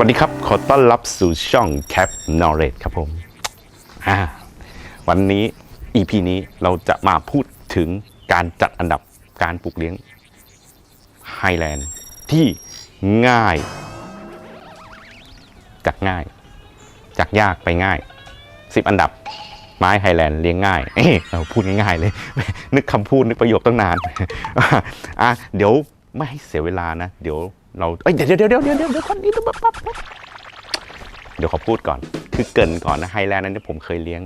วัสดีครับ ขอต้อนรับสู่ช่อง Cap Knowledge ครับผมวันนี้ EP นี้เราจะมาพูดถึงการจัดอันดับการปลูกเลี้ยงไฮแลนด์ที่ง่าย จากง่าย จากยากไปง่าย 10 อันดับไม้ไฮแลนด์เลี้ยงง่าย เอ้ยเราพูดง่ายๆเลย นึกคำพูดนึกประโยคตั้งนาน อะเดี๋ยวไม่ให้เสียเวลานะ เดี๋ยว เราเอ้ยเดี๋ยวเดี๋ยวเดี๋ยวเดี๋ยวเดี๋ยวเดี๋ยวก่อนนี้ปั๊บปั๊บบเดี๋ยวขอพูดก่อน คือเกินก่อนนะไฮแลนด์นั้นที่ผมเคยเลี้ยง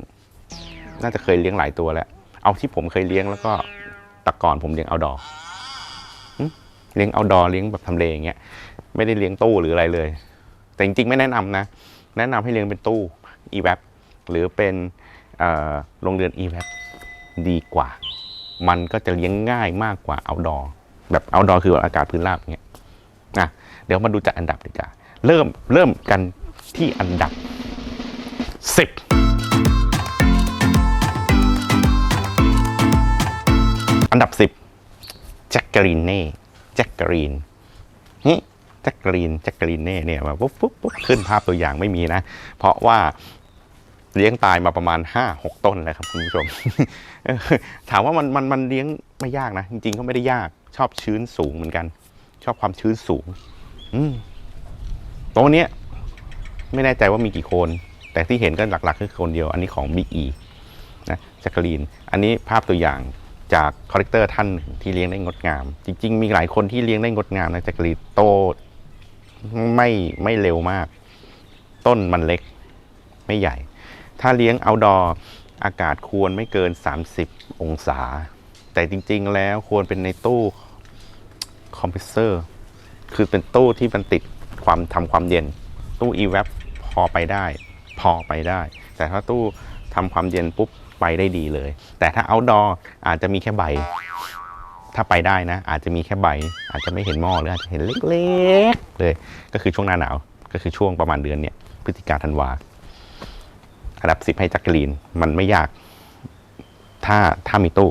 น่าจะเคยเลี้ยงหลายตัวแล้ว เอาที่ผมเคยเลี้ยงแล้วก็แตะก่อนผมเลี้ยงเอาดอเลี้ยงเอาดอเลี้ยงแบบทำเลอย่างเงี้ย ไม่ได้เลี้ยงตู้หรืออะไรเลย แต่จริงๆไม่แนะนำนะ แนะนำให้เลี้ยงเป็นตู้ e w a p หรือเป็นโรงเรือน e w a p ดีกว่า มันก็จะเลี้ยงง่ายมากกว่า outdoor แบบ outdoor คืออากาศพื้นราบอย่างเงี้ย ดี๋ยวมาดูจากอันดับดีกว่าเริ่มเริ่มกันที่อันดับ 10 อันดับ 10แจ็คกรีนเน่แจ็คกรีนนี่แจ็คกรีนแจ็คกรีนเน่เนี่ยมาปุ๊บปุ๊บปุ๊บขึ้นภาพตัวอย่างไม่มีนะ เพราะว่าเลี้ยงตายมาประมาณ 5-6 ต้นแล้วครับคุณผู้ชม ถามว่ามันมันมันเลี้ยงไม่ยากนะ จริงๆก็ไม่ได้ยากชอบชื้นสูงเหมือนกัน ชอบความชื้นสูง อืมตัวเนี้ยไม่แน่ใจว่ามีกี่โคน แต่ที่เห็นก็หลักๆคือโคนเดียว อันนี้ของ Big E นะแจ็คกรีน อันนี้ภาพตัวอย่างจากคอลเลกเตอร์ท่านหนึ่งที่เลี้ยงได้งดงาม จริง ๆ มีหลายคนที่เลี้ยงได้งดงามนะแจ็คกรีนโตไม่ไม่เร็วมาก ต้นมันเล็ก ไม่ใหญ่ ถ้าเลี้ยงเอาดออากาศควรไม่เกิน 30 องศา แต่จริง ๆ แล้วควรเป็นในตู้คอมเพรสเซอร์ คือเป็นตู้ที่มันติดความทำความเย็น ตู้ e w a p พอไปได้ พอไปได้ แต่ถ้าตู้ทำความเย็นปุ๊บไปได้ดีเลย แต่ถ้า outdoor อาจจะมีแค่ใบ ถ้าไปได้นะ อาจจะมีแค่ใบ อาจจะไม่เห็นหม้อหรืออาจจะเห็นเล็กๆเลย ก็คือช่วงหน้าหนาว ก็คือช่วงประมาณเดือนเนี้ยพฤศจิกาธันวาอันดับสิบให้จักรีน มันไม่ยาก ถ้าถ้ามีตู้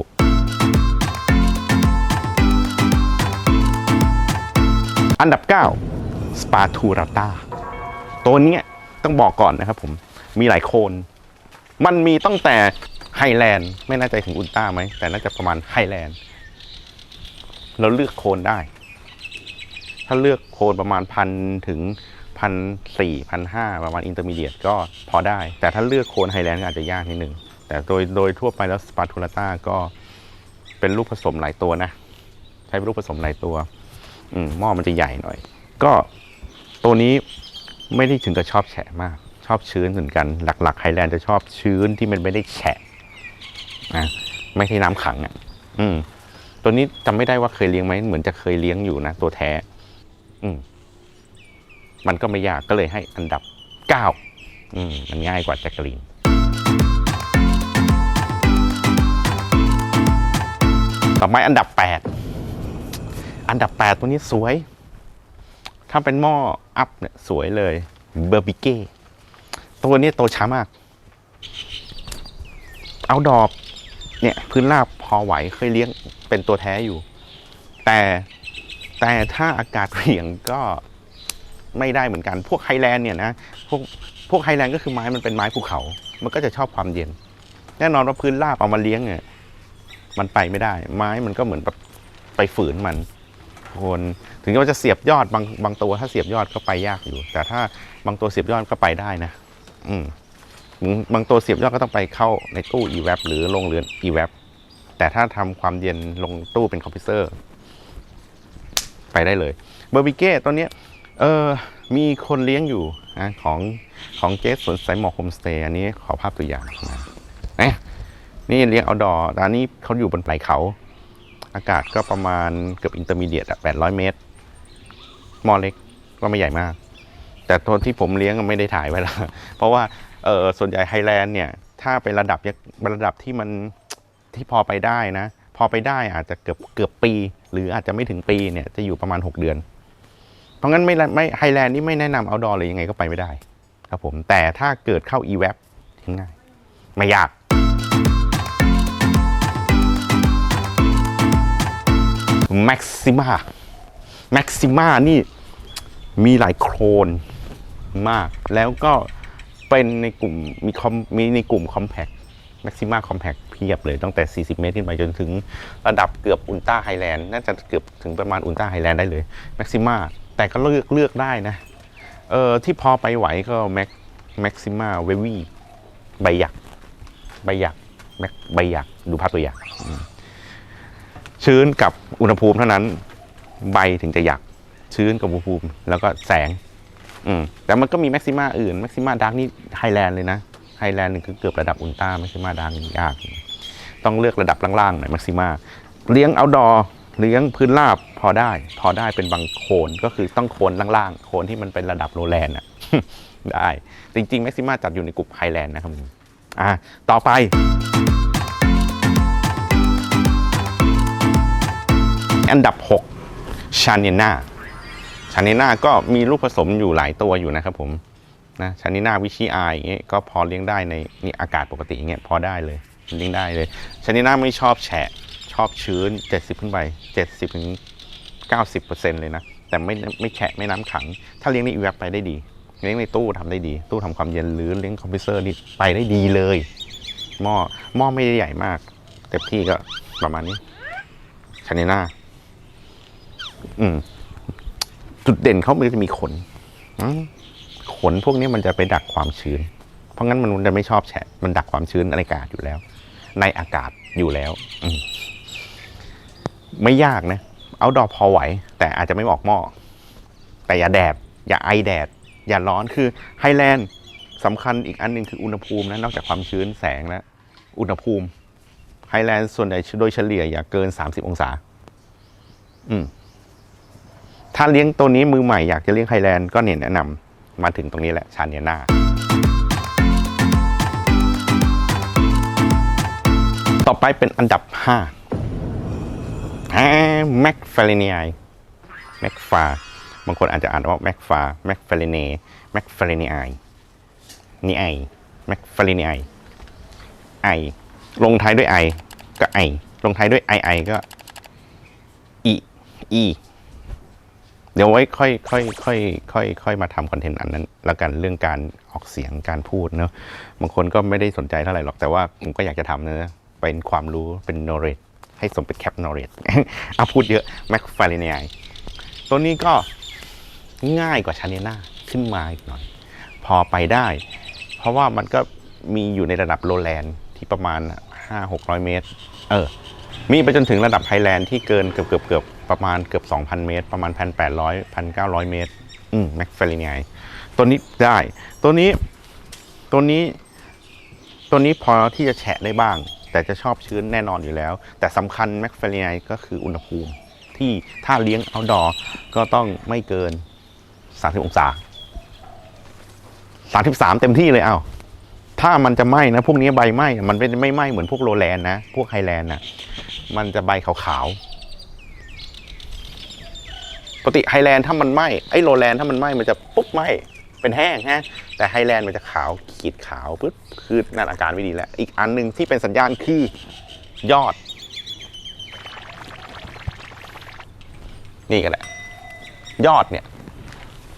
อันดับ 9 สปาทูราตาตัวนี้ต้องบอกก่อนนะครับผม มีหลายโคน มันมีตั้งแต่ไฮแลนด์ไม่แน่ใจถึงอุลตร้าไหม แต่น่าจะประมาณไฮแลนด์เราเลือกโคนได้ ถ้าเลือกโคนประมาณพันถึงพันสี่พันห้าประมาณอินเตอร์มีเดียตก็พอได้ แต่ถ้าเลือกโคนไฮแลนด์ก็อาจจะยากนิดนึง แต่โดยโดยทั่วไปแล้วสปาทูราต้าก็เป็นลูกผสมหลายตัวนะ ใช้เป็นลูกผสมหลายตัว หม้อมันจะใหญ่หน่อย ก็ตัวนี้ไม่ได้ถึงกับชอบแฉะมาก ชอบชื้นเหมือนกันหลักๆไฮแลนด์จะชอบชื้นที่มันไม่ได้แฉะนะไม่ใช่น้ำขังอะ อืม ตัวนี้จำไม่ได้ว่าเคยเลี้ยงไหมเหมือนจะเคยเลี้ยงอยู่นะตัวแท้ อืม มันก็ไม่ยากก็เลยให้อันดับเก้าอืม มันง่ายกว่าแจ็คกรีนต่อไปอันดับแปด อันดับ 8 ตัวนี้สวย ถ้าเป็นหม้ออัพเนี่ยสวยเลยเบอร์บิเก้ตัวนี้โตช้ามาก เอาดอกเนี่ยพื้นราบพอไหวเคยเลี้ยงเป็นตัวแท้อยู่ แต่แต่ถ้าอากาศเปลี่ยนก็ไม่ได้เหมือนกัน พวกไฮแลนด์เนี่ยนะพวกพวกไฮแลนด์ก็คือไม้มันเป็นไม้ภูเขา มันก็จะชอบความเย็น แน่นอนว่าพื้นราบเอามาเลี้ยงเนี่ยมันไปไม่ได้ ไม้มันก็เหมือนแบบไปฝืนมัน คน ถึงว่าจะเสียบยอดบางบางตัวถ้าเสียบยอดก็ไปยากอยู่ แต่ถ้าบางตัวเสียบยอดก็ไปได้นะ อืมบางตัวเสียบยอดก็ต้องไปเข้าในตู้ e w a p หรือโรงเรือน e w a p แต่ถ้าทำความเย็นลงตู้เป็นคอมพิวเซอร์ ไปได้เลย เบอร์บิเก้ตัวเนี้ยเออมีคนเลี้ยงอยู่นะของของเจสสวนสายหมอกโฮมสเตย์อันนี้ขอภาพตัวอย่างนะเนี่ยนี่เลี้ยงเอาดอตอนนี้เขาอยู่บนปลายเขา อากาศก็ประมาณเกือบอินเตอร์มีเดียตอะ800เมตรหมอเล็กก็ไม่ใหญ่มาก แต่ตัวที่ผมเลี้ยงก็ไม่ได้ถ่ายไว้แล้วเพราะว่าเออส่วนใหญ่ไฮแลนด์เนี่ย ถ้าเป็นระดับยักระดับที่มันที่พอไปได้นะ พอไปได้อาจจะเกือบเกือบปี หรืออาจจะไม่ถึงปีเนี่ยจะอยู่ประมาณ 6 เดือน เพราะงั้นไม่ไม่ไฮแลนด์นี่ไม่แนะนำเอาดอเลยยังไงก็ไปไม่ได้ ครับผมแต่ถ้าเกิดเข้า e w a p ง่ายไม่ยาก แม็กซิมาแม็กซิมานี่มีหลายโคลนมาก แล้วก็เป็นในกลุ่มมีคอมมีในกลุ่มคอมแพ t แม็กซิมาคอมแพ t เพียบเลยตั้งแต่ 40 เมตรขึ้นไปจนถึงระดับเกือบอุลตร้าไฮแลนด์น่าจะเกือบถึงประมาณอุลตร้าไฮแลนด์ได้เลยแม็กซิมาแต่ก็เลือกเลือกได้นะ เออที่พอไปไหวก็แม็กแม็กซิมาเววี่ใบหยักใบหยักแม็กใบหยักดูภาพตัวอย่าง ชื้นกับอุณหภูมิเท่านั้น ใบถึงจะหยัก ชื้นกับอุณหภูมิ แล้วก็แสง อืมแต่มันก็มีแม็กซิมาอื่นแม็กซิมาดาร์กนี่ไฮแลนด์เลยนะไฮแลนด์นี่คือเกือบระดับอุลตร้าแม็กซิมาดาร์กยาก ต้องเลือกระดับล่างๆหน่อยแม็กซิมาเลี้ยงเอาดอเลี้ยงพื้นราบพอได้ พอได้เป็นบางโคนก็คือต้องโคนล่างๆโคนที่มันเป็นระดับโรแลนด์อะได้ จริงๆแม็กซิมาจัดอยู่ในกลุ่มไฮแลนด์นะครับอะต่อไป อันดับ 6 ชาเนน่า ชาเนน่าก็มีลูกผสมอยู่หลายตัวอยู่นะครับผมนะชาเนน่าวิชิอายอย่างเงี้ยก็พอเลี้ยงได้ในนี่อากาศปกติอย่างเงี้ยพอได้เลยเลี้ยงได้เลยชาเนน่าไม่ชอบแฉะชอบชื้น 70 ขึ้นไป 70ถึง90เลยนะ แต่ไม่ไม่แฉะไม่น้ำขัง ถ้าเลี้ยงในอีเวฟไปได้ดี เลี้ยงในตู้ทำได้ดี ตู้ทำความเย็นหรือเลี้ยงคอมพิวเซอร์นี่ไปได้ดีเลย หม้อหม้อไม่ได้ใหญ่มาก เต็มที่ก็ประมาณนี้ชาเนน่า อืม จุดเด่นเขามันจะมีขนขนพวกนี้มันจะไปดักความชื้น เพราะงั้นมันจะไม่ชอบแฉะ มันดักความชื้นในอากาศอยู่แล้ว ในอากาศอยู่แล้ว อืมไม่ยากนะ เอาดอพอไหว แต่อาจจะไม่ออกหม้อ แต่อย่าแดด อย่าไอแดด อย่าร้อน คือไฮแลนด์สำคัญอีกอันหนึ่งคืออุณหภูมินะ นอกจากความชื้นแสงแล้ว อุณหภูมิ ไฮแลนด์ส่วนใหญ่โดยเฉลี่ยอย่าเกิน 30 องศา อืม ถ้าเลี้ยงตัวนี้มือใหม่อยากจะเลี้ยงไฮแลนด์ก็เนี่ยแนะนำมาถึงตรงนี้แหละชาเนียนาต่อไปเป็นอันดับ5แม็กฟาเลเนียแม็กฟาบางคนอาจจะอ่านว่าแม็กฟาแม็กฟาเลเนแม็กฟาเลเนียนี่ไอแม็กฟาเลเนียไอลงท้ายด้วยไอก็ไอลงท้ายด้วยไอไอก็อีอี ดี๋ยวไว้ค่อยค่อยค่อยค่อยค่อยมาทำคอนเทนต์อันนั้น แล้วกันเรื่องการออกเสียงการพูดเนอะบางคนก็ไม่ได้สนใจเท่าไหร่หรอกแต่ว่าผมก็อยากจะทำเนะเป็นความรู้เป็น knowledge ให้สมเป็นแคป knowledge เอาพูดเยอะ m a c f a r l a n e ตัวนี้ก็ง่ายกว่าชาเนน่าขึ้นมาอีกหน่อย พอไปได้ เพราะว่ามันก็มีอยู่ในระดับโลแลนด์ที่ประมาณ 5-600 เมตร เออ มีไปจนถึงระดับไฮแลนด์ที่เกินเกือบเกือบเกือบประมาณเกือบ 2,000 เมตร ประมาณ 1,800 1,900 เมตร อืมแม็กเฟลินียตัวนี้ได้ ตัวนี้ ตัวนี้ ตัวนี้พอที่จะแฉะได้บ้าง แต่จะชอบชื้นแน่นอนอยู่แล้ว แต่สำคัญแม็กเฟลินียก็คืออุณหภูมิที่ถ้าเลี้ยงเอาดอก็ต้องไม่เกิน 30 องศา 33 เต็มที่เลยเอาถ้ามันจะไหม้นะ พวกนี้ใบไหม้มันไม่ไม่ไหม้เหมือนพวกโรแลนด์นะ พวกไฮแลนด์นะ มันจะใบขาวๆ ปกติไฮแลนด์ถ้ามันไหม้ไอ้โรแลนด์ถ้ามันไหม้มันจะปุ๊บไหม้เป็นแห้งฮะ แต่ไฮแลนด์มันจะขาวขีดขาวปึ๊บคือนั่นอาการไม่ดีแล้ว อีกอันหนึ่งที่เป็นสัญญาณคือยอด นี่ก็แหละ ยอดเนี่ย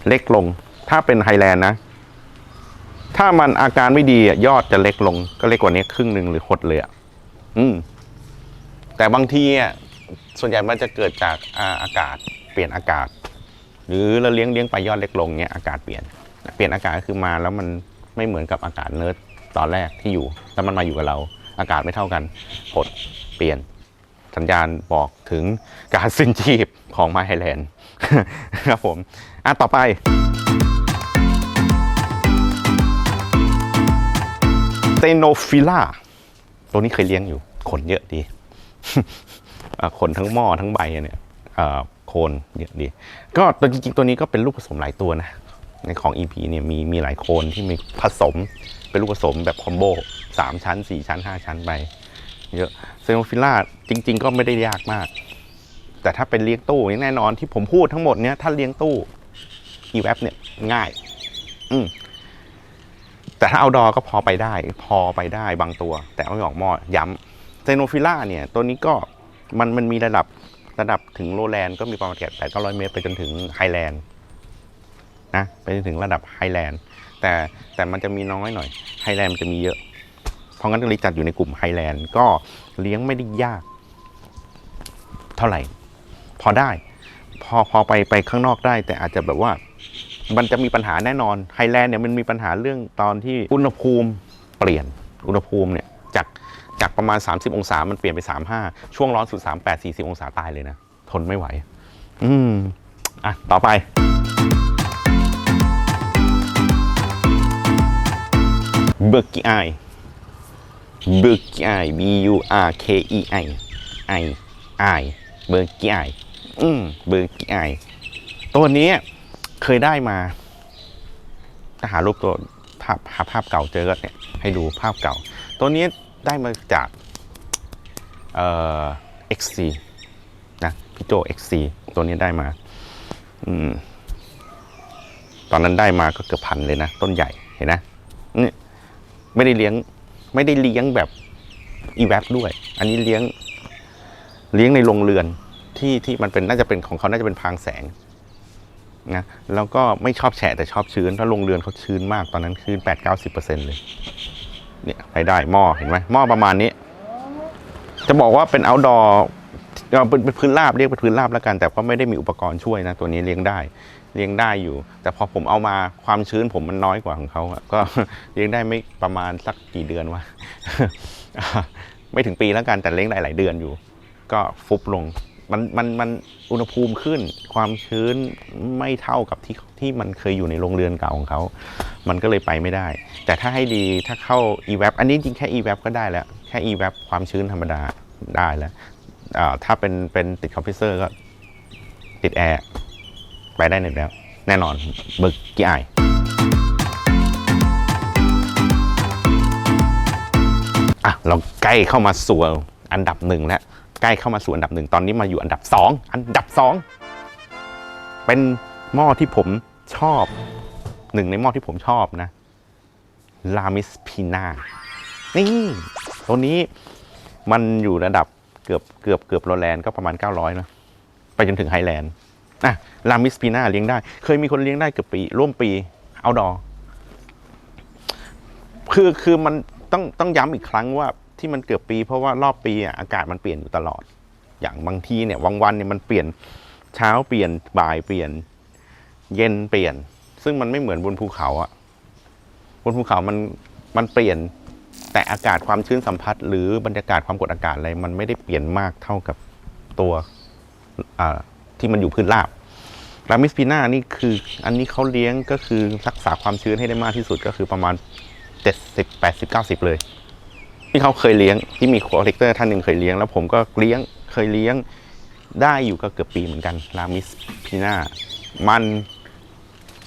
เล็กลง ถ้าเป็นไฮแลนด์นะ ถ้ามันอาการไม่ดียอดจะเล็กลง ก็เล็กกว่านี้ครึ่งหนึ่งหรือหดเลยอะ อืม แต่บางทีอะส่วนใหญ่มันจะเกิดจากอาอากาศเปลี่ยนอากาศ หรือเราเลี้ยงเลี้ยงไปยอดเล็กลงเนี้ยอากาศเปลี่ยน เปลี่ยนอากาศก็คือมาแล้วมันไม่เหมือนกับอากาศเนิร์ดตอนแรกที่อยู่แล้วมันมาอยู่กับเรา อากาศไม่เท่ากันหดเปลี่ยนสัญญาณบอกถึงการสิ้นชีพของไมไฮแลนด์ครับผม อะ ต่อไป เตโนฟิล่า ตัวนี้เคยเลี้ยงอยู่ ขนเยอะดี ขนทั้งหม้อทั้งใบอะเนี่ยโคนเยอะดี ก็ตัวจริงๆตัวนี้ก็เป็นลูกผสมหลายตัวนะ ในของ EP เนี่ยมีมีหลายโคนที่มีผสมเป็นลูกผสมแบบคอมโบสามชั้นสี่ชั้นห้าชั้นไปเยอะเซโนฟิล่าจริง ๆ ก็ไม่ได้ยากมาก แต่ถ้าเป็นเลี้ยงตู้นี่แน่นอนที่ผมพูดทั้งหมดเนี่ยถ้าเลี้ยงตู้อีแวบเนี่ยง่าย อืมแต่ถ้าเอาดอก็พอไปได้ พอไปได้บางตัว แต่เอาไม่ออกหม้อย้ำ เซโนฟิล่าเนี่ยตัวนี้ก็มันมันมีระดับระดับถึงโรแลนด์ก็มีประมาณแปดเก้าร้อยเมตร ไปจนถึงไฮแลนด์นะไปจนถึงระดับไฮแลนด์แต่แต่มันจะมีน้อยหน่อยไฮแลนด์มันจะมีเยอะ เพราะงั้นก็เลยจัดอยู่ในกลุ่มไฮแลนด์ก็เลี้ยงไม่ได้ยาก เท่าไหร่ พอได้ พอพอไปไปข้างนอกได้แต่อาจจะแบบว่ามันจะมีปัญหาแน่นอนไฮแลนด์เนี่ยมันมีปัญหาเรื่องตอนที่อุณหภูมิเปลี่ยนอุณหภูมิเนี่ย จากประมาณ 30 องศา มันเปลี่ยนไป 35 ช่วงร้อนสุด 38 40 องศาตายเลยนะ ทนไม่ไหว อืม อะ ต่อไปเบอร์กี้ไอเบอร์กี้ไอ B U R K E I I I เบอร์กี้ไออืมเบอร์กี้ไอตัวนี้เคยได้มาถ้าหารูปตัวภาพหาภาพเก่าเจอก็เนี่ยให้ดูภาพเก่า ตัวนี้ ได้มาจากเอ่อ XC นะพี่โจ XC ตัวนี้ได้มาอืมตอนนั้นได้มาก็เกือบพันเลยนะ ต้นใหญ่เห็นนะนี่ไม่ได้เลี้ยงไม่ได้เลี้ยงแบบอีแวบด้วย อันนี้เลี้ยงเลี้ยงในโรงเรือนที่ที่มันเป็นน่าจะเป็นของเขาน่าจะเป็นพรางแสงนะแล้วก็ไม่ชอบแฉะแต่ชอบชื้นถ้าโรงเรือนเขาชื้นมากตอนนั้นชื้นแปดเก้าสิบเปอร์เซ็นเลย เนี่ยไปได้หม้อเห็นไหมหม้อประมาณนี้ จะบอกว่าเป็น outdoor เอ่อเป็นเป็นพื้นราบเรียกเป็นพื้นราบแล้วกัน แต่ก็ไม่ได้มีอุปกรณ์ช่วยนะ ตัวนี้เลี้ยงได้เลี้ยงได้อยู่ แต่พอผมเอามาความชื้นผมมันน้อยกว่าของเขาก็เลี้ยงได้ไม่ประมาณสักกี่เดือนวะไม่ถึงปีแล้วกันแต่เลี้ยงได้หลายเดือนอยู่ ก็ฟุบลง มันมันมันอุณหภูมิขึ้น ความชื้นไม่เท่ากับที่ที่มันเคยอยู่ในโรงเรือนเก่าของเขา มันก็เลยไปไม่ได้ แต่ถ้าให้ดีถ้าเข้า e w a p อันนี้จริงแค่ e w a p ก็ได้แล้ว แค่ e w a p ความชื้นธรรมดาได้แล้วถ้าเป็นเป็นติดคอมเพรสเซอร์ก็ติดแอร์ไปได้หนึ่งแล้ว แน่นอนเบิกกี่ไออะเราใกล้เข้ามาสู่อันดับหนึ่งแล้ว ใกล้เข้ามาสู่อันดับหนึ่งตอนนี้มาอยู่อันดับสองอันดับสองเป็นหม้อที่ผมชอบหนึ่งในหม้อที่ผมชอบนะลามิสพีนานี่ตัวนี้มันอยู่ระดับเกือบเกือบเกือบโรแลนด์ก็ประมาณ 900นะไปจนถึงไฮแลนด์อะลามิสพีนาเลี้ยงได้ เคยมีคนเลี้ยงได้เกือบปี ร่วมปีเอาดอคือคือมันต้องต้องย้ำอีกครั้งว่า ที่มันเกือบปี เพราะว่ารอบปีอะอากาศมันเปลี่ยนอยู่ตลอด อย่างบางทีเนี่ยบางวันเนี่ยมันเปลี่ยนเช้าเปลี่ยนบ่ายเปลี่ยน เย็นเปลี่ยน ซึ่งมันไม่เหมือนบนภูเขาอะบนภูเขามันมันเปลี่ยนแต่อากาศความชื้นสัมผัส หรือบรรยากาศความกดอากาศอะไรมันไม่ได้เปลี่ยนมากเท่ากับตัวที่มันอยู่พื้นราบลามิสปีน่านี่คืออันนี้เขาเลี้ยงก็คือรักษาความชื้นให้ได้มากที่สุดก็คือประมาณ 70 80 90 เลย ที่เขาเคยเลี้ยงที่มีคอเลกเตอร์ท่านหนึ่งเคยเลี้ยง แล้วผมก็เลี้ยงเคยเลี้ยงได้อยู่ก็เกือบปีเหมือนกันลามิสพีน่ามัน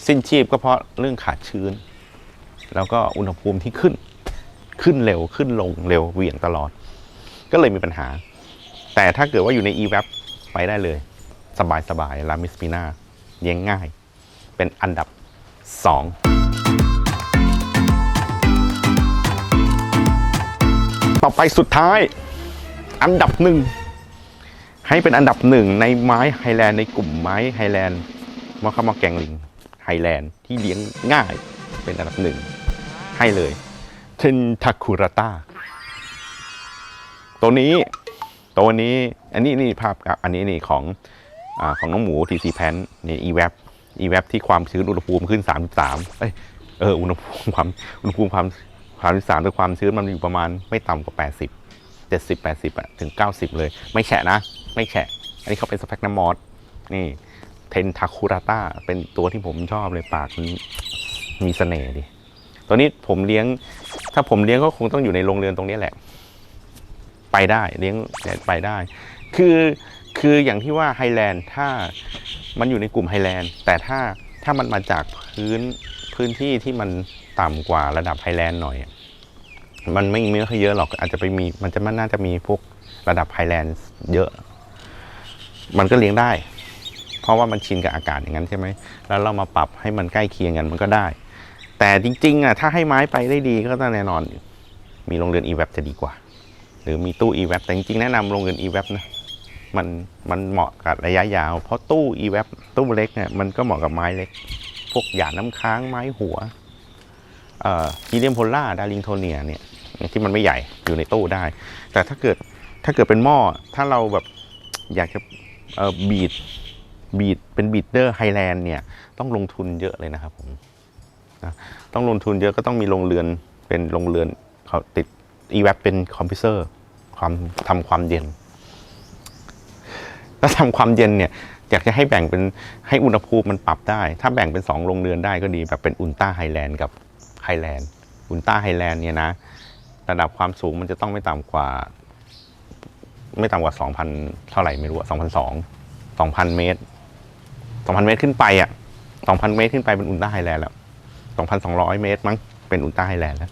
สิ้นชีพก็เพราะเรื่องขาดชื้น แล้วก็อุณหภูมิที่ขึ้นขึ้นเร็วขึ้นลงเร็วเหวี่ยงตลอด ก็เลยมีปัญหา แต่ถ้าเกิดว่าอยู่ใน e w a p ไปได้เลย สบายสบายลามิสปีนาเลี้ยงง่าย เป็นอันดับ 2 ต่อไปสุดท้าย อันดับหนึ่งให้เป็นอันดับหนึ่งในไม้ไฮแลนด์ในกลุ่มไม้ไฮแลนด์มอคามอแกงลิงไฮแลนด์ที่เลี้ยงง่ายเป็นอันดับหนึ่งให้เลยเทนทาคุระตาตัวนี้ตัวนี้อันนี้นี่ภาพอันนี้นี่ของอของน้องหมูทีซีแพนนี่อีแวบอีแวบที่ความชื้นอุณหภูมิขึ้น 33เอ้ยเอออุณหภูมิความอุณหภูมิความ ความสามแต่ความชื้นมันอยู่ประมาณไม่ต่ำกว่า 80 70 80อะถึง 90 เลย ไม่แฉะนะ ไม่แฉะ อันนี้เขาเป็นสเปกน้ำมอสนี่เทนทาคุราต้าเป็นตัวที่ผมชอบเลยปากมันมีเสน่ห์ดิตัวนี้ผมเลี้ยง ถ้าผมเลี้ยงก็คงต้องอยู่ในโรงเรือนตรงนี้แหละ ไปได้เลี้ยงไปได้ คือคืออย่างที่ว่าไฮแลนด์ถ้ามันอยู่ในกลุ่มไฮแลนด์แต่ถ้าถ้ามันมาจากพื้นพื้นที่ที่มันต่ำกว่าระดับไฮแลนด์หน่อย มันไม่ไม่ค่อยเยอะหรอก อาจจะไปมี มันจะมันน่าจะมีพวกระดับไฮแลนด์เยอะ มันก็เลี้ยงได้ เพราะว่ามันชินกับอากาศอย่างนั้นใช่ไหม แล้วเรามาปรับให้มันใกล้เคียงกันมันก็ได้ แต่จริง ๆ อะ ถ้าให้ไม้ไปได้ดีก็ต้องแน่นอน มีโรงเรือน e w a p จะดีกว่า หรือมีตู้ e w a p แต่จริงๆแนะนำโรงเรือน e w a p นะ มันมันเหมาะกับระยะยาว เพราะตู้ e w a p ตู้เล็กเนี่ยมันก็เหมาะกับไม้เล็ก พวกหยาดน้ำค้างไม้หัว เอ่อฮีเลียมโพล่าดาริงโทเนียเนี่ย ที่มันไม่ใหญ่อยู่ในตู้ได้ แต่ถ้าเกิดถ้าเกิดเป็นหม้อถ้าเราแบบอยากจะเอ่อบีดบีดเป็นบีดเดอร์ไฮแลนด์เนี่ยต้องลงทุนเยอะเลยนะครับผมนะต้องลงทุนเยอะก็ต้องมีโรงเรือนเป็นโรงเรือนเขาติดอีแวปเป็นคอมพิวเซอร์ความทำความเย็นแล้วทำความเย็นเนี่ยอยากจะให้แบ่งเป็นให้อุณหภูมิมันปรับได้ ถ้าแบ่งเป็น 2 โรงเรือนได้ก็ดีแบบเป็นอุลตราไฮแลนด์กับไฮแลนด์อุลตราไฮแลนด์เนี่ยนะ ระดับความสูงมันจะต้องไม่ต่ำกว่า ไม่ต่ำกว่า 2,000 เท่าไหร่ไม่รู้อะ2,200 2,000 เมตร 2,000 เมตรขึ้นไปอะ2,000 เมตรขึ้นไปเป็นอุลตร้าไฮแลนด์แล้ว 2,200 เมตรมั้งเป็นอุลตร้าไฮแลนด์แล้ว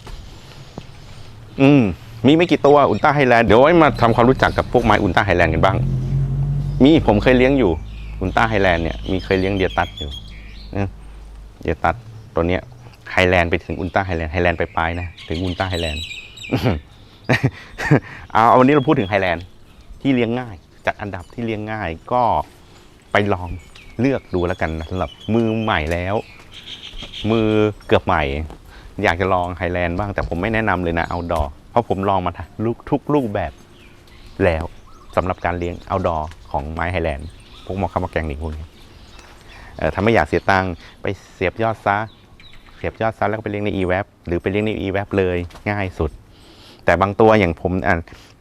อืม มีไม่กี่ตัวอุลตร้าไฮแลนด์เดี๋ยวไว้มาทำความรู้จักกับพวกไม้อุลตร้าไฮแลนด์กันบ้าง มีผมเคยเลี้ยงอยู่อุลตร้าไฮแลนด์เนี่ยมีเคยเลี้ยงเดียตัดอยู่นะเดียตัดตัวเนี้ยไฮแลนด์ไปถึงอุลตร้าไฮแลนด์ไฮแลนด์ไปปลายๆนะถึงอุลตร้าไฮแลนด์ เอาวันนี้เราพูดถึงไฮแลนด์ที่เลี้ยงง่าย จัดอันดับที่เลี้ยงง่ายก็ไปลองเลือกดูแล้วกันสำหรับมือใหม่แล้ว มือเกือบใหม่ อยากจะลองไฮแลนด์บ้างแต่ผมไม่แนะนำเลยนะเอาดอเพราะผมลองมาทุกทุกรูปแบบแล้วสำหรับการเลี้ยงเอาดอของไม้ไฮแลนด์พวกหมอคำว่าแกงหนี่พวกนี้ถ้าไม่อยากเสียตังค์ไปเสียบยอดซะ เสียบยอดซะแล้วก็ไปเลี้ยงใน e-web หรือไปเลี้ยงใน e-web เลยง่ายสุด แต่บางตัวอย่างผมอะ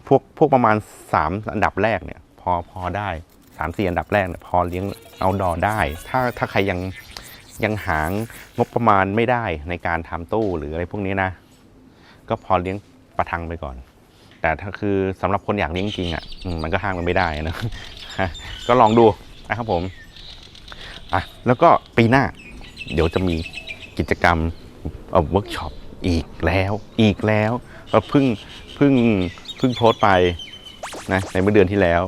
พวกพวกประมาณ 3 อันดับแรกเนี่ย พอพอได้สามสี่อันดับแรกเนี่ยพอเลี้ยงเอาดอได้ ถ้าถ้าใครยังยังหางงบประมาณไม่ได้ในการทำตู้หรืออะไรพวกนี้นะ ก็พอเลี้ยงประทังไปก่อน แต่ถ้าคือสำหรับคนอยากเลี้ยงจริงอะมมันก็ห้ามมันไม่ได้นะก็ลองดูนะครับผมอะแล้วก็ปีหน้า เดี๋ยวจะมีกิจกรรมเวิร์กช็อปอีกแล้วอีกแล้ว เราเพิ่งเพิ่งเพิ่งโพสต์ไปนะในเมื่อเดือนที่แล้ว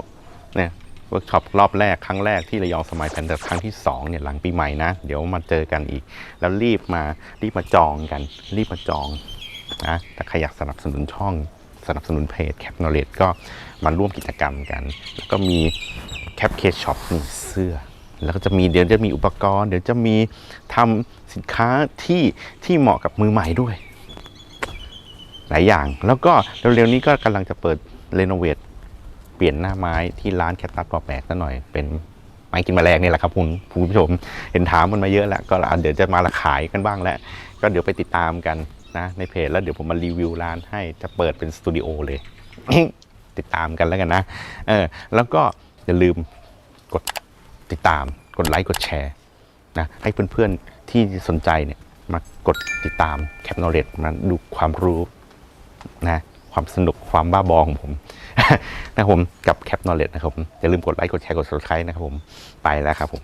เนี่ยเวิร์กช็อปรอบแรกครั้งแรกที่ระยองสมัยแพนแต่ครั้งที่สองเนี่ยหลังปีใหม่นะ เดี๋ยวมาเจอกันอีก แล้วรีบมารีบมาจองกัน รีบมาจองนะถ้าใครอยากสนับสนุนช่องสนับสนุนเพจแคปนอเล e ก็มาร่วมกิจกรรมกัน แล้วก็มีแคปเคสช็อปมีเสื้อ แล้วก็จะมีเดี๋ยวจะมีอุปกรณ์ เดี๋ยวจะมีทำสินค้าที่ที่เหมาะกับมือใหม่ด้วย หลายอย่าง แล้วก็เร็วๆนี้ก็กำลังจะเปิดเรโนเวทเปลี่ยนหน้าไม้ที่ร้านแคทตัสปอแปลกซะหน่อยเป็นไม้กินแมลงนี่แหละครับคุณผู้ชมเห็นถามมันมาเยอะแล้วก็เดี๋ยวจะมาละขายกันบ้างแล้วก็เดี๋ยวไปติดตามกันนะในเพจแล้วเดี๋ยวผมมารีวิวร้านให้จะเปิดเป็นสตูดิโอเลย ติดตามกันแล้วกันนะเออแล้วก็อย่าลืมกดติดตามกดไลค์กดแชร์นะให้เพื่อนๆที่สนใจเนี่ยมากดติดตามแคปโนเล e มาดูความรู้ นะความสนุกความบ้าบอของผมนะครับผมกับแคปนอเลตนะครับผมอย่าลืมกดไลค์กดแชร์กด subscribe นะครับผมไปแล้วครับผม